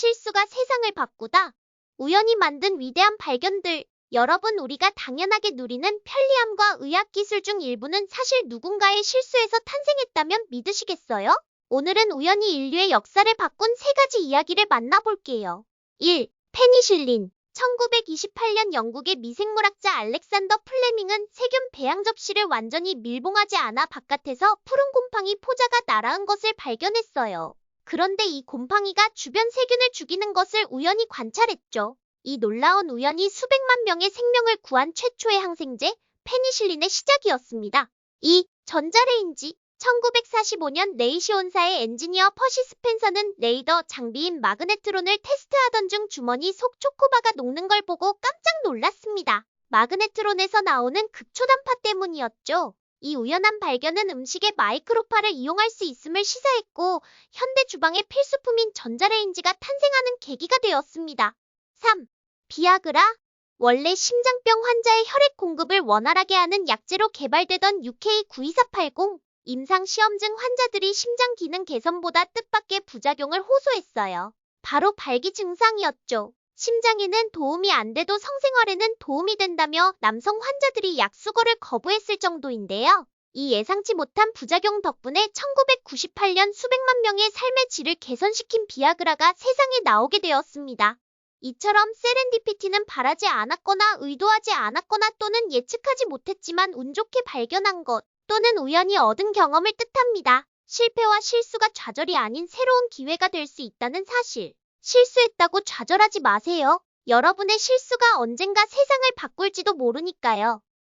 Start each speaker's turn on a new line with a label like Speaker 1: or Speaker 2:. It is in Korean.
Speaker 1: 실수가 세상을 바꾸다. 우연히 만든 위대한 발견들. 여러분, 우리가 당연하게 누리는 편리함과 의학 기술 중 일부는 사실 누군가의 실수에서 탄생했다면 믿으시겠어요? 오늘은 우연히 인류의 역사를 바꾼 세 가지 이야기를 만나볼게요. 1. 페니실린. 1928년 영국의 미생물학자 알렉산더 플레밍은 세균 배양 접시를 완전히 밀봉하지 않아 바깥에서 푸른 곰팡이 포자가 날아온 것을 발견했어요. 그런데 이 곰팡이가 주변 세균을 죽이는 것을 우연히 관찰했죠. 이 놀라운 우연이 수백만 명의 생명을 구한 최초의 항생제, 페니실린의 시작이었습니다. 2. 전자레인지. 1945년 레이시온사의 엔지니어 퍼시 스펜서는 레이더 장비인 마그네트론을 테스트하던 중 주머니 속 초코바가 녹는 걸 보고 깜짝 놀랐습니다. 마그네트론에서 나오는 극초단파 때문이었죠. 이 우연한 발견은 음식의 마이크로파를 이용할 수 있음을 시사했고 현대 주방의 필수품인 전자레인지가 탄생하는 계기가 되었습니다. 3. 비아그라 원래 심장병 환자의 혈액 공급을 원활하게 하는 약제로 개발되던 UK92480 임상 시험증 환자들이 심장 기능 개선보다 뜻밖의 부작용을 호소했어요. 바로 발기 증상이었죠. 심장에는 도움이 안 돼도 성생활에는 도움이 된다며 남성 환자들이 약 수거를 거부했을 정도인데요. 이 예상치 못한 부작용 덕분에 1998년 수백만 명의 삶의 질을 개선시킨 비아그라가 세상에 나오게 되었습니다. 이처럼 세렌디피티는 바라지 않았거나 의도하지 않았거나 또는 예측하지 못했지만 운 좋게 발견한 것 또는 우연히 얻은 경험을 뜻합니다. 실패와 실수가 좌절이 아닌 새로운 기회가 될 수 있다는 사실. 실수했다고 좌절하지 마세요. 여러분의 실수가 언젠가 세상을 바꿀지도 모르니까요.